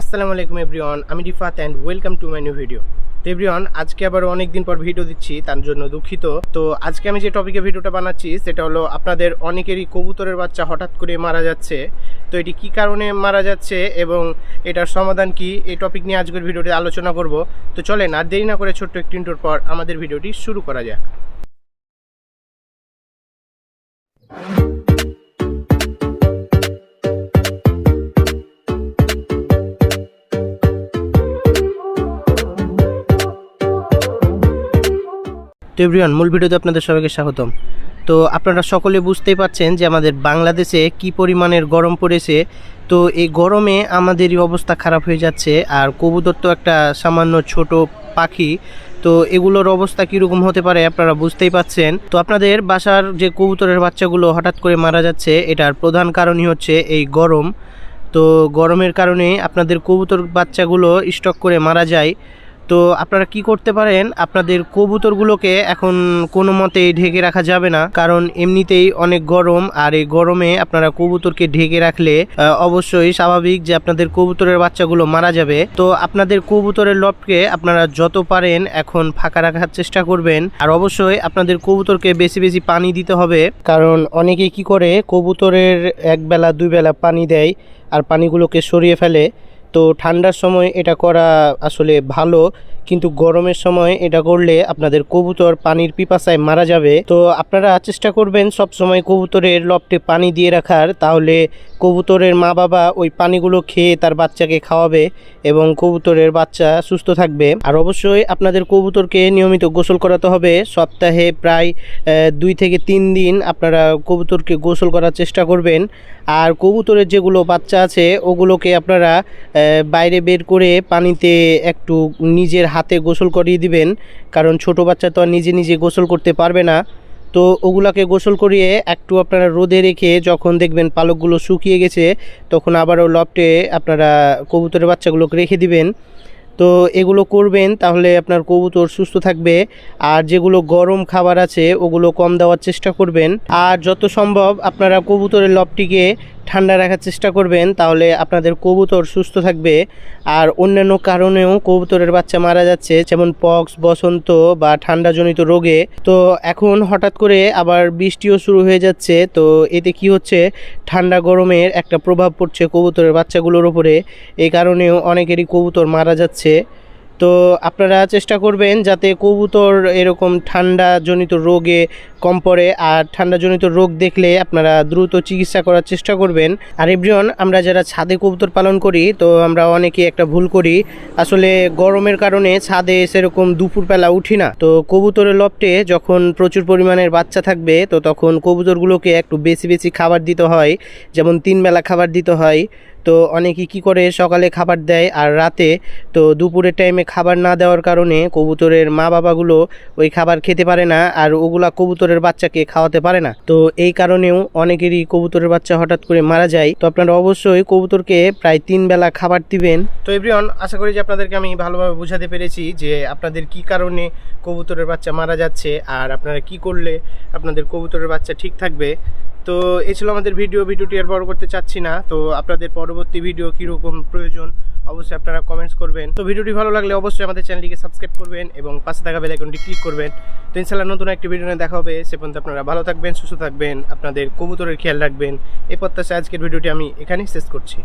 আসসালামু আলাইকুম এভরিওয়ান, আমি Rifat and welcome to my new video তো এভরিওয়ান, আজকে আবার অনেক দিন পর ভিডিও দিচ্ছি, তার জন্য দুঃখিত। তো আজকে আমি যে টপিকে ভিডিওটা বানাচ্ছি, সেটা হলো আপনাদের অনেকেরই কবুতরের বাচ্চা হঠাৎ করে মারা যাচ্ছে। তো এটি কি কারণে মারা যাচ্ছে এবং এটার সমাধান কি, এই টপিক নিয়ে আজকের ভিডিওটি আলোচনা করব। তো চলেন, আর দেরি না করে ছোট্ট একটি পর আমাদের ভিডিওটি শুরু করা যাক। এভরিওয়ান, মূল ভিডিওতে আপনাদের সবাইকে স্বাগতম। তো আপনারা সকলে বুঝতেই পারছেন যে আমাদের বাংলাদেশে কি পরিমাণের গরম পড়েছে। তো এই গরমে আমাদেরই অবস্থা খারাপ হয়ে যাচ্ছে, আর কবুতর তো একটা সামান্য ছোট পাখি। তো এগুলোর অবস্থা কীরকম হতে পারে আপনারা বুঝতেই পাচ্ছেন। তো আপনাদের বাসার যে কবুতরের বাচ্চাগুলো হঠাৎ করে মারা যাচ্ছে, এটার প্রধান কারণই হচ্ছে এই গরম। তো গরমের কারণে আপনাদের কবুতর বাচ্চাগুলো স্টক করে মারা যায়। তো আপনারা কি করতে পারেন? আপনাদের কবুতরগুলোকে এখন কোনো মতেই ঢেকে রাখা যাবে না। কারণ এমনিতেই অনেক গরম, আর এই গরমে আপনারা কবুতরকে ঢেকে রাখলে অবশ্যই স্বাভাবিক যে আপনাদের কবুতরের বাচ্চাগুলো মারা যাবে। তো আপনাদের কবুতরের লটকে আপনারা যত পারেন এখন ফাঁকা রাখার চেষ্টা করবেন। আর অবশ্যই আপনাদের কবুতরকে বেশি বেশি পানি দিতে হবে। কারণ অনেকে কি করে? কবুতরের এক বেলা, দুই বেলা পানি দেয়, আর পানিগুলোকে সরিয়ে ফেলে। তো ঠান্ডার সময় এটা করা আসলে ভালো। কিন্তু গরমের সময় এটা করলে আপনাদের কবুতর পানির পিপাসায় মারা যাবে। তো আপনারা চেষ্টা করবেন সব সময় কবুতরের লপটে পানি দিয়ে রাখার। তাহলে কবুতরের মা বাবা ওই পানিগুলো খেয়ে তার বাচ্চাকে খাওয়াবে এবং কবুতরের বাচ্চা সুস্থ থাকবে। আর অবশ্যই আপনাদের কবুতরকে নিয়মিত গোসল করাতে হবে। সপ্তাহে প্রায় দুই থেকে তিন দিন আপনারা কবুতরকে গোসল করার চেষ্টা করবেন। আর কবুতরের যেগুলো বাচ্চা আছে, ওগুলোকে আপনারা বাইরে বের করে পানিতে একটু নিজের হাতে গোসল করিয়ে দিবেন, কারণ ছোট বাচ্চা তো আর নিজে নিজে গোসল করতে পারবে না। তো ওগুলাকে গোসল করিয়ে একটু আপনারা রোদে রেখে যখন দেখবেন পালকগুলো শুকিয়ে গেছে, তখন আবারও লপটে আপনারা কবুতরের বাচ্চাগুলোকে রেখে দিবেন। তো এগুলো করবেন, তাহলে আপনার কবুতর সুস্থ থাকবে, আর যেগুলো গরম খাবার আছে, ওগুলো কম দেওয়ার চেষ্টা করবেন। আর যত সম্ভব আপনারা কবুতরের লবটিকে ঠান্ডা রাখার চেষ্টা করবেন, তাহলে আপনাদের কবুতর সুস্থ থাকবে। আর অন্যান্য কারণেও কবুতরের বাচ্চা মারা যাচ্ছে, যেমন পক্স, বসন্ত বা ঠান্ডাজনিত রোগে। তো এখন হঠাৎ করে আবার বৃষ্টিও শুরু হয়ে যাচ্ছে, তো এতে কি হচ্ছে? ঠান্ডা গরমের একটা প্রভাব পড়ছে কবুতরের বাচ্চাগুলোর উপরে। এই কারণেও অনেকেরই কবুতর মারা যাচ্ছে। তো আপনারা চেষ্টা করবেন যাতে কবুতর এরকম ঠান্ডাজনিত রোগে কম পড়ে, আর ঠান্ডাজনিত রোগ দেখলে আপনারা দ্রুত চিকিৎসা করার চেষ্টা করবেন। আর এভরিওয়ান, আমরা যারা ছাদে কবুতর পালন করি, তো আমরা অনেকে একটা ভুল করি। আসলে গরমের কারণে ছাদে সেরকম দুপুরবেলা উঠি না। তো কবুতরের লপটে যখন প্রচুর পরিমাণের বাচ্চা থাকবে, তো তখন কবুতরগুলোকে একটু বেশি বেশি খাবার দিতে হয়। যেমন তিন বেলা খাবার দিতে হয়। তো অনেকে কি করে সকালে খাবার দেয় আর রাতে? তো দুপুরের টাইমে খাবার না দেওয়ার কারণে কবুতরের মা বাবাগুলো ওই খাবার খেতে পারে না আর ওগুলা কবুতরের বাচ্চাকে খাওয়াতে পারে না। তো এই কারণেও অনেকেরই কবুতরের বাচ্চা হঠাৎ করে মারা যায়। তো আপনারা অবশ্যই কবুতরকে প্রায় তিন বেলা খাবার দিবেন। তো এভরিওয়ান আশা করি যে আপনাদেরকে আমি ভালোভাবে বোঝাতে পেরেছি যে আপনাদের কি কারণে কবুতরের বাচ্চা মারা যাচ্ছে আর আপনারা কি করলে আপনাদের কবুতরের বাচ্চা ঠিক থাকবে। তো এ ছিল আমাদের ভিডিও ভিডিওটি আর বড় করতে চাচ্ছি না। তো আপনাদের পরবর্তী ভিডিও কীরকম প্রয়োজন অবশ্যই আপনারা কমেন্টস করবেন। তো ভিডিওটি ভালো লাগলে অবশ্যই আমাদের চ্যানেলটিকে সাবস্ক্রাইব করবেন এবং পাশে থাকা বেল আইকনটি ক্লিক করবেন। তো ইনশাল্লাহ নতুন একটি ভিডিও নিয়ে দেখা হবে। সে পর্যন্ত আপনারা ভালো থাকবেন, সুস্থ থাকবেন, আপনাদের কবুতরের খেয়াল রাখবেন। এই প্রত্যাশা আজকের ভিডিওটি আমি এখানেই শেষ করছি।